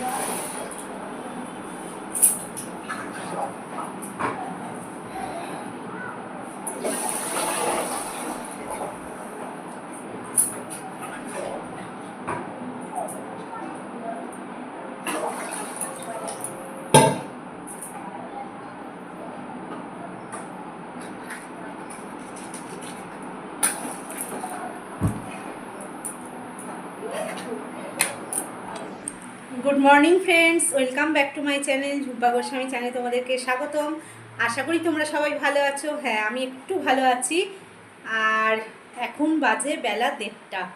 guys. Good morning friends welcome back to my channel Jhumpa Goswami channel তোমাদেরকে স্বাগতম। আশা করি তোমরা সবাই ভালো আছো। হ্যাঁ আমি একটু ভালো আছি। আর এখন বাজে বেলা দেড়টা।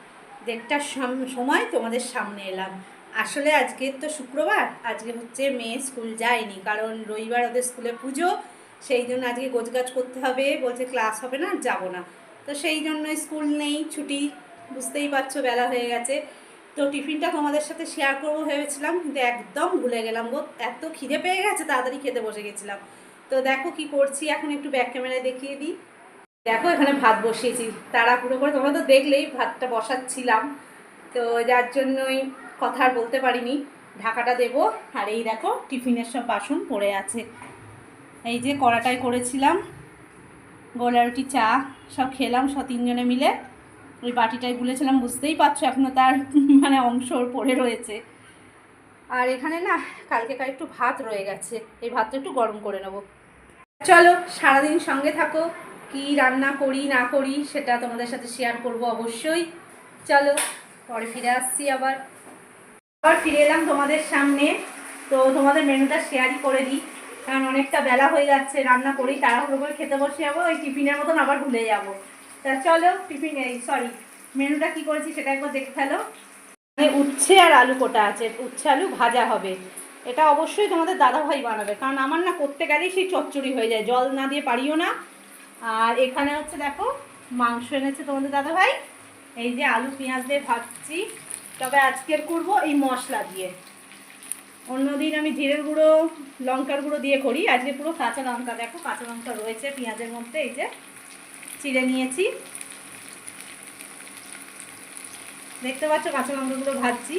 দেড়টার সাম- সময় তোমাদের সামনে এলাম। আসলে আজকে তো শুক্রবার, আজকে হচ্ছে মেয়ে স্কুল যায়নি। কারণ রবিবার ওদের স্কুলে পুজো, সেই জন্য আজকে গোছগাছ করতে হবে। বলছে ক্লাস হবে না যাব না। তো সেই জন্য স্কুল নেই, ছুটি, বুঝতেই পারছ, বেলা হয়ে গেছে। তো টিফিনটা তোমাদের সাথে শেয়ার করব ভেবেছিলাম, কিন্তু একদম ভুলে গেলাম গো। এত খিদে পেয়ে গেছে, তাড়াতাড়ি খেতে বসে গেছিলাম। তো দেখো কি করছি, এখন একটু ব্যাক ক্যামেরায় দেখিয়ে দিই। দেখো এখানে ভাত বসিয়েছি, তাড়াহুড়ো করে, তোমরা তো দেখলেই ভাতটা বসাচ্ছিলাম। তো যার জন্যই কথা আর বলতে পারিনি। ঢাকাটা দেবো, আর এই দেখো টিফিনের সব বাসন পড়ে আছে। এই যে কড়াটাই করেছিলাম গোলা রুটি চা, সব খেলাম, সব তিনজনে মিলে। ওই বাটিটাই গুলেছিলাম, বুঝতেই পারছ এখনও তার মানে অংশ পড়ে রয়েছে। আর এখানে না কালকেকার একটু ভাত রয়ে গেছে, এই ভাতটা একটু গরম করে নেব। চলো সারাদিন সঙ্গে থাকো, কি রান্না করি না করি সেটা তোমাদের সাথে শেয়ার করব অবশ্যই। চলো, পরে ফিরে আসছি আবার। আবার ফিরে এলাম তোমাদের সামনে, তো তোমাদের মেনুটা শেয়ারই করে দিই, কারণ অনেকটা বেলা হয়ে যাচ্ছে, রান্না করি, তাড়াহুড়ো করে খেতে বসে যাব, ওই টিফিনের মতন আবার ভুলে যাব। তা চলো, টিফিন, এই সরি মেনুটা কি করেছি সেটা একবার দেখে ফেলো। উচ্ছে আর আলু কোটা আছে, উচ্ছে আলু ভাজা হবে। এটা অবশ্যই তোমাদের দাদাভাই বানাবে, কারণ আমার না করতে গেলেই সেই চচ্চড়ি হয়ে যায়, জল না দিয়ে পারিও না। আর এখানে হচ্ছে দেখো, মাংস এনেছে তোমাদের দাদাভাই। এই যে আলু পেঁয়াজ দিয়ে ভাজছি, তবে আজকের করব এই মশলা দিয়ে। অন্যদিন আমি জিরের গুঁড়ো, লঙ্কার গুঁড়ো দিয়ে করি, আজকে পুরো কাঁচা লঙ্কা, দেখো কাঁচা লঙ্কা রয়েছে পেঁয়াজের মধ্যে, এই যে চিড়ে নিয়েছি। দেখতে পাচ্ছ কাঁচা লঙ্কাগুলো ভাজছি।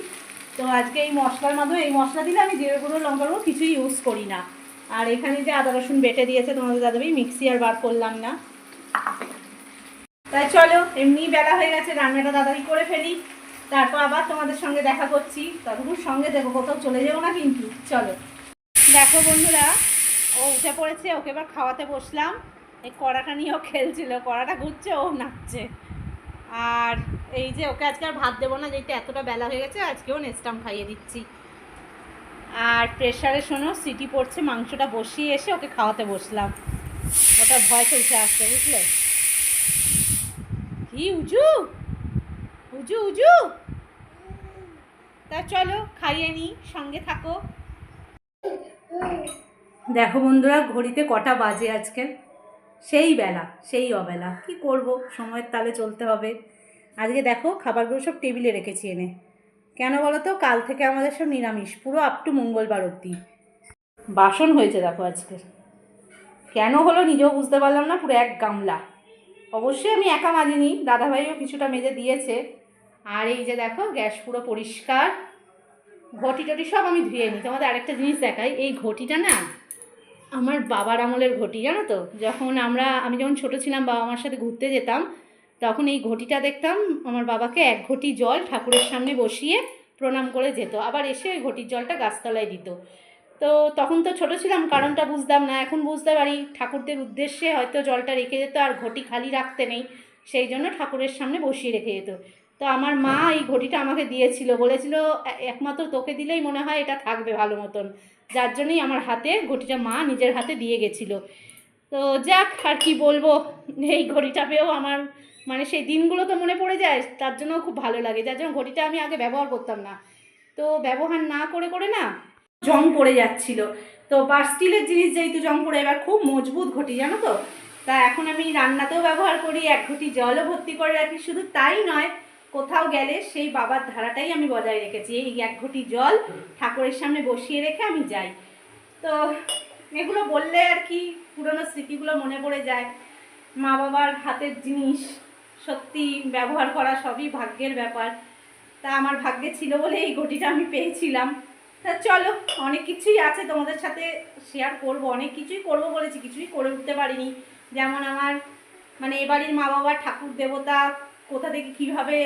তো আজকে এই মশলার মাধ্যমে, এই মশলা দিলে আমি জিরে গুঁড়ো লঙ্কা কিছুই ইউজ করি না। আর এখানে যে আদা, রসুন বেটে দিয়েছে, তোমাদের দাদাভাই মিক্সি আর বার করলাম না। তাই চলো, এমনি বেলা হয়ে গেছে, রান্নাটা তাড়াতাড়ি করে ফেলি। তারপর আবার তোমাদের সঙ্গে দেখা করছি। ততক্ষণ সঙ্গে দেখো, কোথাও চলে যাব না কিন্তু। চলো। দেখো বন্ধুরা, ও উঠে পড়েছে, ওকে এবার খাওয়াতে বসলাম। এই কড়াটা নিয়েও খেলছিল, কড়াটা ঘুরছে ও নাচছে। আর এই যে ওকে আজকে আর ভাত দেবো না, যেহেতু এতটা বেলা হয়ে গেছে, আজকেও নেস্টাম খাইয়ে দিচ্ছি। আর প্রেশারে শোনো, সিটি পড়ছে, মাংসটা বসিয়ে এসে ওকে খাওয়াতে বসলাম। ওটা ভয় চলছে আসছে বুঝলে? কি, উজু? উজু উজু? তা চলো, খাইয়ে নিই সঙ্গে থাকো। দেখো বন্ধুরা, ঘড়িতে কটা বাজে আজকে। সেই বেলা, সেই অবেলা। কি করব? সময়ের তালে চলতে হবে। আজকে দেখো, খাবারগুলো সব টেবিলে রেখেছি এনে। কেন বলো তো? কাল থেকে আমাদের সব নিরামিষ, পুরো আপ টু মঙ্গলবার অবধি। বাসন হয়েছে দেখো আজকে কেন হলো নিজেও বুঝতে পারলাম না, পুরো এক গামলা। অবশ্যই আমি একা মাজিনি, দাদাভাইও কিছুটা মেজে দিয়েছে। আর এই যে দেখো, গ্যাস পুরো পরিষ্কার। ঘটি টটি সব আমি ধুয়ে নিই। তোমাদের আরেকটা জিনিস দেখাই, এই ঘটিটা না আমার বাবার আমলের ঘটি, জানো তো? যখন আমরা, আমি যখন ছোট ছিলাম, বাবা মার সাথে ঘুরতে যেতাম, তখন এই ঘটিটা দেখতাম, আমার বাবাকে এক ঘটি জল ঠাকুরের সামনে বসিয়ে প্রণাম করে যেত। আবার এসে ওই ঘটির জলটা গাছতলায় দিত। তো তখন তো ছোট ছিলাম, কারণটা বুঝতাম না। এখন বুঝতে পারি, ঠাকুরদের উদ্দেশ্যে হয়তো জলটা রেখে যেত, আর ঘটি খালি রাখতে নেই। সেই জন্য ঠাকুরের সামনে বসিয়ে রেখে যেত। তো আমার মা এই ঘটিটা আমাকে দিয়েছিল। বলেছিল একমাত্র তোকে দিলেই মনে হয় এটা থাকবে ভালো মতন। যার জন্যই আমার হাতে ঘটিটা মা নিজের হাতে দিয়ে গেছিল। তো যাক, আর কি বলব, এই ঘড়িটা পেয়েও আমার মানে সেই দিনগুলো তো মনে পড়ে যায়, তার জন্য খুব ভালো লাগে। যার জন্য ঘড়িটা আমি আগে ব্যবহার করতাম না। তো ব্যবহার না করে করে না, জং পড়ে যাচ্ছিল। তো বা স্টিলের জিনিস যেহেতু জং পড়ে, এবার খুব মজবুত ঘটি, জানো তো? তা এখন আমি রান্নাতেও ব্যবহার করি, এক ঘটি জলও ভর্তি করে রাখি, শুধু তাই নয় কোথাও গেলে সেই বাবার ধারাটাই আমি বজায় রেখেছি। এই এক ঘটি জল ঠাকুরের সামনে বসিয়ে রেখে আমি যাই। তো এগুলো বললে আর কি পুরনো স্মৃতিগুলো মনে পড়ে যায়। মা বাবার হাতের জিনিস সত্যি ব্যবহার করা সবই ভাগ্যের ব্যাপার। তা আমার ভাগ্যে ছিল বলে এই ঘটিটা আমি পেয়েছিলাম। তা চলো, অনেক কিছুই আছে তোমাদের সাথে শেয়ার করব। অনেক কিছুই করব বলেছি, কিছুই করে উঠতে পারিনি। যেমন আমার মানে এ বাড়ির মা বাবার ঠাকুর দেবতা কোথা থেকে কীভাবে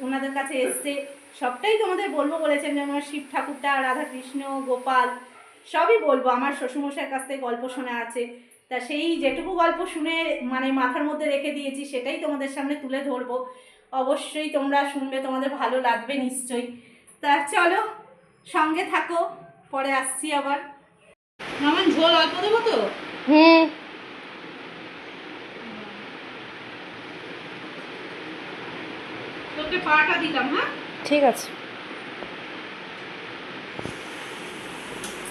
ওনাদের কাছে এসছে, সবটাই তোমাদের বলব বলেছেন যেমন শিব ঠাকুরটা রাধাকৃষ্ণ, গোপাল, সবই বলব। আমার শ্বশুরমশাইয়ের কাছ থেকে গল্প শোনা আছে। তা সেই যেটুকু গল্প শুনে মানে মাথার মধ্যে রেখে দিয়েছি, সেটাই তোমাদের সামনে তুলে ধরবো। অবশ্যই তোমরা শুনবে তোমাদের ভালো লাগবে নিশ্চয়ই। তা চলো, সঙ্গে থাকো, পরে আসছি আবার। মামান ঝোল অল্প দেবো তো? হুম। তোকে পাটা দিলাম হ্যাঁ? ঠিক আছে।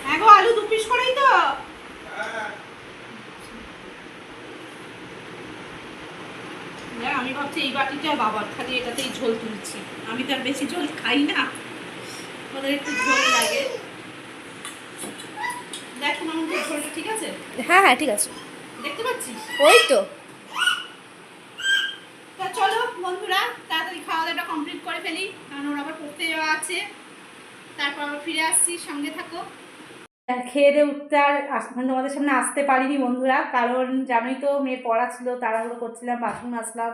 হ্যাঁ গো আলু দু পিস করেই তো। আমি ভাবছি এই বাটিটা বাবার খালি এটাতেই ঝোল তুলছি। আমি তো আর বেশি ঝোল খাই না। ওদের একটু ঝোল লাগে। দেখো আমাদের ঝোলটা ঠিক আছে? হ্যাঁ হ্যাঁ ঠিক আছে। দেখতে পাচ্ছিস? ওই তো। তা চলো বন্ধুরা তাড়াতাড়ি খাওয়া দাওয়াটা কমপ্লিট করে ফেলি, কারণ ওর আবার পড়তে যাওয়া আছে। তারপর আবার ফিরে আসছি, সঙ্গে থাকো। খেয়ে দিয়ে উঠতে আর মানে তোমাদের সামনে আসতে পারিনি বন্ধুরা, কারণ জানোই তো মেয়ের পড়া ছিল, তাড়াহুড়ো করছিলাম বাসন মাজলাম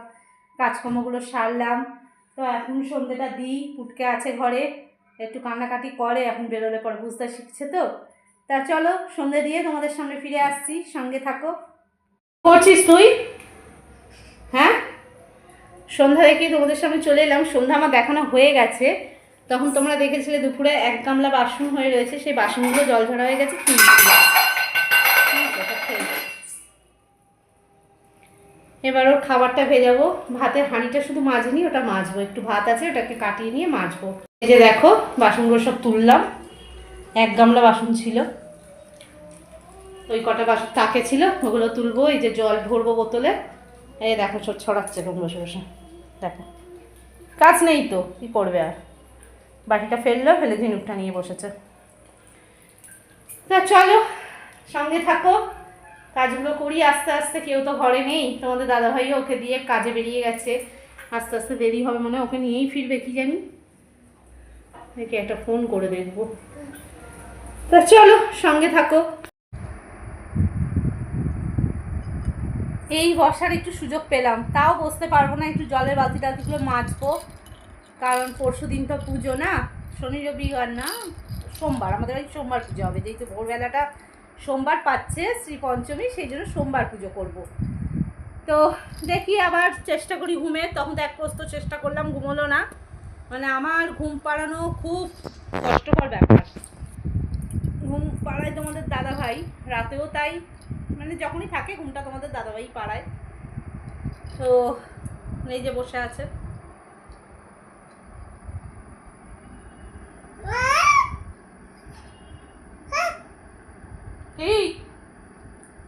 কাজকর্মগুলো সারলাম। তো এখন সন্ধ্যেটা দিই, পুটকে আছে ঘরে, একটু কান্নাকাটি করে, এখন বেরোলে পরে বুঝতে শিখছে তো। তা চলো সন্ধ্যে দিয়ে তোমাদের সামনে ফিরে আসছি, সঙ্গে থাকো। করছিস তুই? হ্যাঁ? সন্ধ্যা দেখে তোমাদের সামনে চলে এলাম। সন্ধ্যা আমার দেখানো হয়ে গেছে। তখন তোমরা দেখেছিলে দুপুরে এক গামলা বাসন হয়ে রয়েছে, সেই বাসনগুলো জল ঝরা হয়ে গেছে এবার ওর খাবারটা ভেজাবো। ভাতের হাঁড়িটা শুধু মাঝিনি ওটা মাজবো। একটু ভাত আছে, ওটাকে কাটিয়ে নিয়ে মাজবো। এই যে দেখো, বাসনগুলো সব তুললাম। এক গামলা বাসন ছিল। ওই কটা বাসন তাকে ছিল, ওগুলো তুলবো। এই যে জল ভরবো বোতলে। এই দেখো, সব ছড়াচ্ছে এরকম বসে বসে। দেখো। কাজ নেই তো, কি করবে আর? বাটিটা ফেলল, ফেলে ঝিনুকটা নিয়ে বসেছে। তা চলো, সঙ্গে থাকো। কাজগুলো করি আস্তে আস্তে, কেউ তো ঘরে নেই। তোমাদের দাদাভাইও ওকে দিয়ে কাজে বেরিয়ে গেছে। আস্তে আস্তে দেরি হবে মনে ওকে নিয়েই ফিরবে, কি জানি? দেখি একটা ফোন করে দেখব। তা চলো, সঙ্গে থাকো। এই বর্ষার একটু সুযোগ পেলাম। তাও বসতে পারব না, একটু জলের বালতি টালতিগুলো মাজবো। কারণ পরশু দিন তো পুজো না, শনি রবিবার না, সোমবার। আমাদের ওই সোমবার পুজো হবে, যেহেতু ভোরবেলাটা সোমবার পাচ্ছে শ্রী পঞ্চমী, সেই জন্য সোমবার পুজো করব। তো দেখি আবার চেষ্টা করি ঘুমে, তখন তো এক প্রস্ত চেষ্টা করলাম, ঘুমোলো না। মানে আমার ঘুম পাড়ানো খুব কষ্টকর ব্যাপার। ঘুম পাড়ায় তোমাদের দাদা ভাই রাতেও তাই। মানে যখনই থাকে ঘুমটা তোমাদের দাদাভাই পাড়ায়। তো এই যে বসে আছে। এই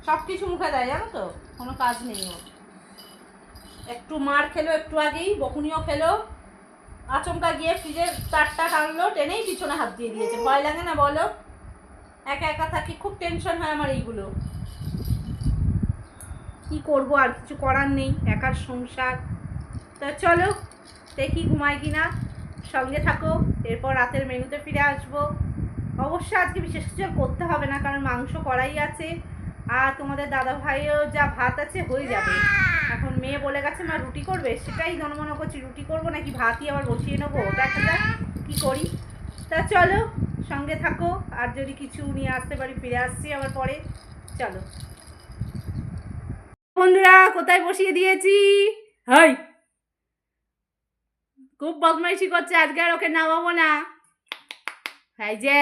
সব কিছু মুখে দেয় জানো তো? কোনো কাজ নেই ওর। একটু মার খেলো একটু আগেই, বকুনিও খেলো। আচমকা গিয়ে ফ্রিজের তারটা টানলো, টেনেই পিছনে হাত দিয়ে দিয়েছে। ভয় লাগে না বলো? একা একা থাকি, খুব টেনশন হয় আমার এইগুলো। কি করব, আর কিছু করার নেই, একার সংসার। তা চলো, দেখি ঘুমাই কিনা। সঙ্গে থাকো, এরপর রাতের মেনুতে ফিরে আসব। অবশ্যই আজকে বিশেষ কিছু করতে হবে না, কারণ মাংস করাই আছে, আর তোমাদের দাদা ভাইও যা ভাত আছে হয়ে যাবে। এখন মেয়ে বলে গেছে, মা, রুটি করবে? সেটাই জনমনে করছি, রুটি করব নাকি ভাতই আবার বসিয়ে নেব? দেখা যাক কী করি। তা চলো, সঙ্গে থাকো, আর যদি কিছু নিয়ে আসতে পারি, ফিরে আসছি আবার পরে। চলো। বন্ধুরা, কোথায় বসিয়ে দিয়েছি? হাই! খুব বদমাইশি করছে, আজকে আর ওকে নামাবো না। হাই যে,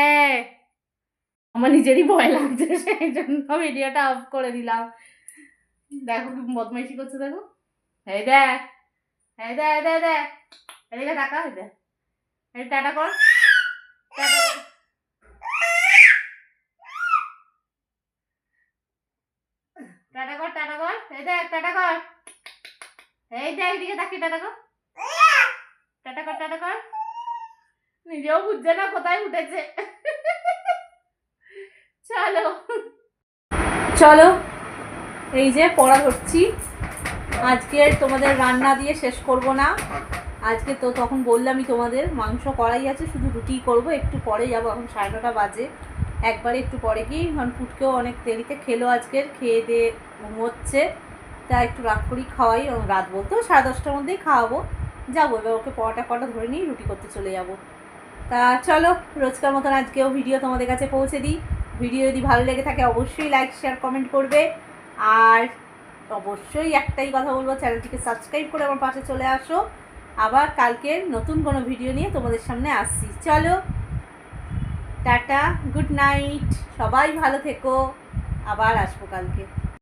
আমার নিজেরই ভয় লাগছে, সেই জন্য ভিডিওটা অফ করে দিলাম। দেখো বদমাইশি করছে, দেখো। এই দেখ, এই এই দেখ দেখ। এদিকে টাকা এই এই টাটা কর টাটা কর। তাকি নিজেও বুঝছে না কোথায় উঠেছে। চলো। চলো, এই যে পড়া ধরছি। আজকে তোমাদের রান্না দিয়ে শেষ করব না। আজকে তো তখন বললামই তোমাদের, মাংস করাই আছে, শুধু রুটি করব। একটু পরে যাব, এখন সাড়ে নটা বাজে। একবারে একটু পরে গিয়ে, কারণ পুটকেও অনেক দেরিতে খেলো আজকের, খেয়ে দিয়ে ঘুমোচ্ছে। তা একটু রাত করেই খাওয়াই এবং রাত বলতেও সাড়ে দশটার মধ্যেই খাওয়াবো। যাব, এবার ওকে পরোটা কটা ধরে নিয়ে রুটি করতে চলে যাব। তা চলো, রোজকার মতন আজকেও ভিডিও তোমাদের কাছে পৌঁছে দিই। ভিডিও যদি ভালো লেগে থাকে অবশ্যই লাইক শেয়ার কমেন্ট করবে। আর অবশ্যই একটাই কথা বলব, চ্যানেলটিকে সাবস্ক্রাইব করে আমার পাশে চলে আসো। আবার কালকের নতুন কোনো ভিডিও নিয়ে তোমাদের সামনে আসছি। চলো, টাটা গুড নাইট সবাই ভালো থেকো। আবার আসব কালকে।